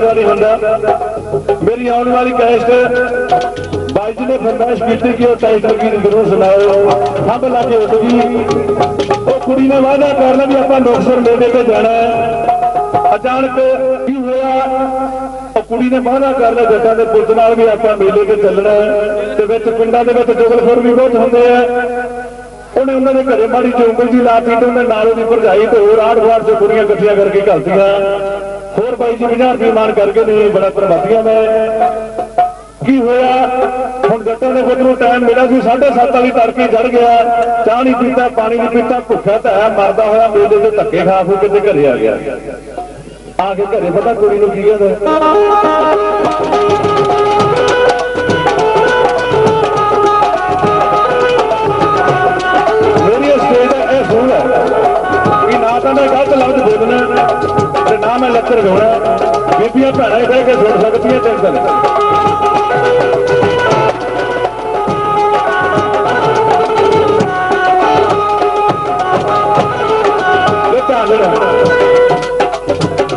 ਕੰਮ ਨਹੀਂ ਹੁੰਦਾ। ਮੇਰੀ ਆਉਣ ਵਾਲੀ ਕੈਸਟ ਬਾਈ ਜੀ ਨੇ ਫਰਮਾਇਸ਼ ਕੀਤੀ ਕਿ ਉਹ ਕੈਸਟ ਵੀ ਜ਼ਰੂਰ ਸੁਣਾਓ। ਸਭ ਲਾ ਕੇ ਉੱਠ ਗਈ। ਉਹ ਕੁੜੀ ਨੇ ਵਾਅਦਾ ਕਰ ਲਿਆ ਵੀ ਆਪਾਂ ਲੋਕਸਰ ਮੇਲੇ ਤੇ ਜਾਣਾ ਹੈ। ਅਚਾਨਕ ਕੀ ਹੋਇਆ? ਉਹ ਕੁੜੀ ਨੇ ਵਾਅਦਾ ਕਰ ਲਿਆ ਜੱਟਾਂ ਦੇ ਪੁੱਤ ਨਾਲ ਵੀ ਆਪਾਂ ਮੇਲੇ ਤੇ ਚੱਲਣਾ ਹੈ ਤੇ ਵਿੱਚ ਪਿੰਡਾਂ ਦੇ ਵਿੱਚ ਜੁਗਲਖੋਰ ਵੀ ਬਹੁਤ ਹੁੰਦੇ ਆ। ਉਹਨੇ ਉਹਨਾਂ ਦੇ ਘਰੇ ਮਾੜੀ ਚੌਂਕਲ ਜੀ ਲਾਤੀ ਤੇ ਉਹਨੇ ਨਾਲ ਉਹਦੀ ਭਰਜਾਈ ਤੇ ਹੋਰ ਆੜ ਗਵਾੜ ਚ ਕੁੜੀਆਂ ਇਕੱਠੀਆਂ ਕਰਕੇ ਘਲਤੀਆਂ। ਹੋਰ ਬਾਈ ਜੀ 50 ਰੁਪਏ ਮਾਨ ਕਰਕੇ ਨੇ ਬੜਾ ਪ੍ਰਭਾਤੀਆਂ ਮੈਂ। ਕੀ ਹੋਇਆ? ਹੁਣ ਗੱਟਾਂ ਦੇ ਪੁੱਤ ਨੂੰ ਟਾਈਮ ਮਿਲਿਆ ਸੀ 7:30 ਵਾਲੀ ਤੜਕੇ ਚੜ ਗਿਆ। ਚਾਹ ਨਹੀਂ ਪੀਤਾ, ਪਾਣੀ ਨਹੀਂ ਪੀਤਾ ਭੁੱਖਾ ਤਾਂ ਹੈ, ਮਰਦਾ ਹੋਇਆ ਮੇਲੇ ਤੇ ਧੱਕੇ ਖਾ ਹੋ ਕੇ ਤੇ ਘਰੇ ਆ ਗਿਆ। ਆ ਕੇ ਘਰੇ ਪਤਾ ਕੁੜੀ ਨੂੰ ਕੀ ਕਹਿੰਦਾ। ਬੋਲਣਾ। ਤੇ ਨਾ ਮੈਂ ਲੱਚਰ ਗਾਉਣਾ। ਬੀਬੀਆਂ ਭੈਣਾਂ ਹੀ ਬਹਿ ਕੇ ਸੁਣ ਸਕਦੀਆਂ ਟੈਨਸ਼ਨ ਇਹ ਧਿਆਨ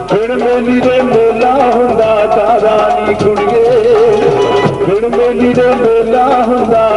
ਫਿਰ ਮੇਲੀ ਦੇ ਮੇਲਾ ਹੁੰਦਾ, ਤਾਰਾ ਨੀ ਕੁੜੀਏ ਫਿਰ ਮੇਲੀ ਦੇ ਮੇਲਾ ਹੁੰਦਾ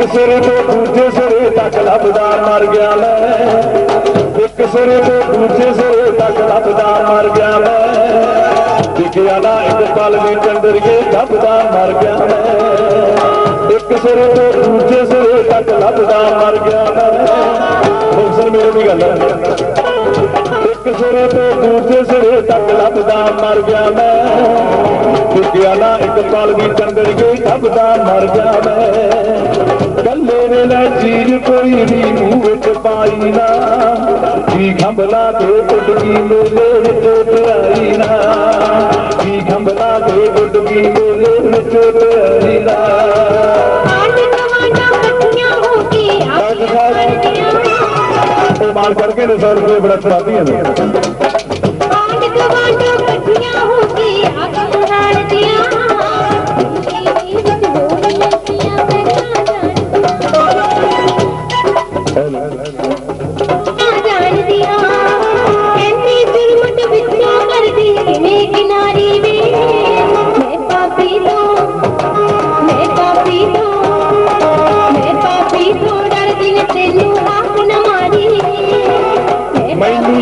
ਇੱਕ ਸਿਰੇ ਤੋਂ ਦੂਜੇ ਸਿਰੇ ਤੱਕ ਲੱਭਦਾ ਮਰ ਗਿਆ ਮੈਂ। ਇੱਕ ਸਿਰੇ ਤੋਂ ਦੂਜੇ ਸਿਰੇ ਤੱਕ ਲੱਭਦਾ ਮਰ ਗਿਆ ਮੈਂ। ਦਿਖਿਆ ਨਾ ਇੱਕ ਪਲ ਵੀ ਚੰਦਰੀਏ ਲੱਭਦਾ ਮਰ ਗਿਆ ਮੈਂ। ਇੱਕ ਸਿਰੇ ਤੋਂ ਦੂਜੇ ਸਿਰੇ ਤੱਕ ਲੱਭਦਾ ਮਰ ਗਿਆ ਮੈਂ। ਮੁਕਸਰ ਮੇਰੇ ਦੀ ਗੱਲ। ਹੈ ਇੱਕ ਸਿਰੇ ਤੋਂ ਦੂਜੇ ਸਿਰੇ ਤੱਕ ਲੱਭਦਾ ਮਰ ਗਿਆ ਮੈਂ। ਟੁੱਟਿਆ ਨਾ ਇੱਕ ਪਲ ਵੀ ਚੰਦੜ ਗਈ ਲੱਭਦਾ ਮਰ ਗਿਆ ਮੈਂ। ਨਾ ਚੀਜ਼ ਕੋਈ ਵੀ ਮੂੰਹ ਵਿੱਚ ਪਾਈ ਨਾ। ਕੀ ਖੰਭਲਾ ਤੇ ਟੁੱਟ ਗਈ ਮੇਲੇ ਵਿੱਚ ਪਿਆਈ ਨਾ। ਕੀ ਖੰਭਲਾ ਤੇ ਟੁੱਟ ਗਈ ਮੇਲੇ ਵਿੱਚ ਪਿਆਈ ਨਾ। ਮਾਲ ਕਰਕੇ ਨੇ 100 ਰੁਪਏ ਬੜਾ ਚੜਾਦੀਆਂ ਨੇ।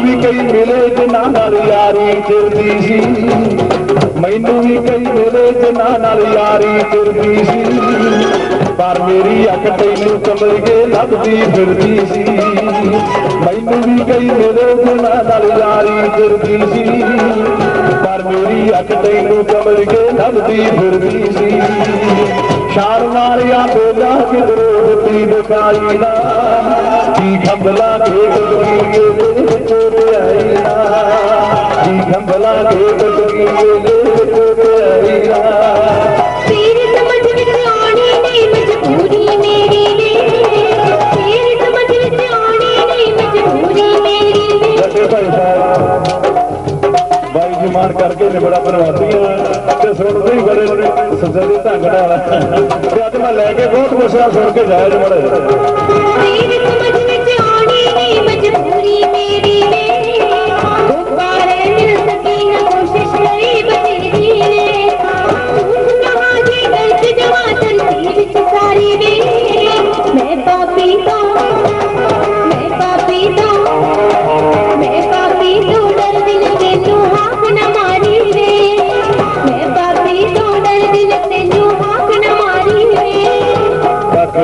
ਵੀ ਕਈ ਮਿਲੇ ਜਿਨ੍ਹਾਂ ਨਾਲ ਯਾਰੀ ਚਿਰਦੀ ਸੀ। ਮੈਨੂੰ ਵੀ ਕਈ ਮਿਲੇ ਜਿਨ੍ਹਾਂ ਨਾਲ ਯਾਰੀ ਚਿਰਦੀ ਸੀ। ਪਰ ਮੇਰੀ ਅੱਖ ਤੈਨੂੰ ਕਮਲ ਲੱਭਦੀ ਫਿਰਦੀ ਸੀ। ਮੈਨੂੰ ਵੀ ਕਈ ਮਿਲੇ ਜਿਨ੍ਹਾਂ ਨਾਲ ਯਾਰੀ ਚਿਰਦੀ ਸੀ। ਪਰ ਮੇਰੀ ਅੱਖ ਤੈਨੂੰ ਕਮਲ ਕੇ ਲੱਭਦੀ ਫਿਰਦੀ ਸੀ। ਸ਼ਾਰ ਮਾਰਿਆ ਬੋਲਾ ਕਿਧਰੋਂ ਦਿੱਤੀ ਦਿਖਾਈ ਨਾ ਕੀ ਖੰਭਲਾ ਕੇ ਗੁੱਡੀ ਕੀ ਕੇ ਗੁੱਡੀ ਦੇ ਸਾਹਿਬ ਬਾਈ ਜੀ ਮਾਰ ਕਰਕੇ ਨੇ ਬੜਾ ਬਣਵਾਤੀਆਂ ਤੇ ਸੁਣਦੇ ਹੀ ਬੜੇ ਸੱਜੇ ਦੇ ਢੰਗ ਨਾਲ। ਤੇ ਅੱਜ ਮੈਂ ਲੈ ਕੇ ਬਹੁਤ ਕੁਛ ਆ ਸੁਣ ਕੇ ਜਾਇਜ਼ ਬੜੇ।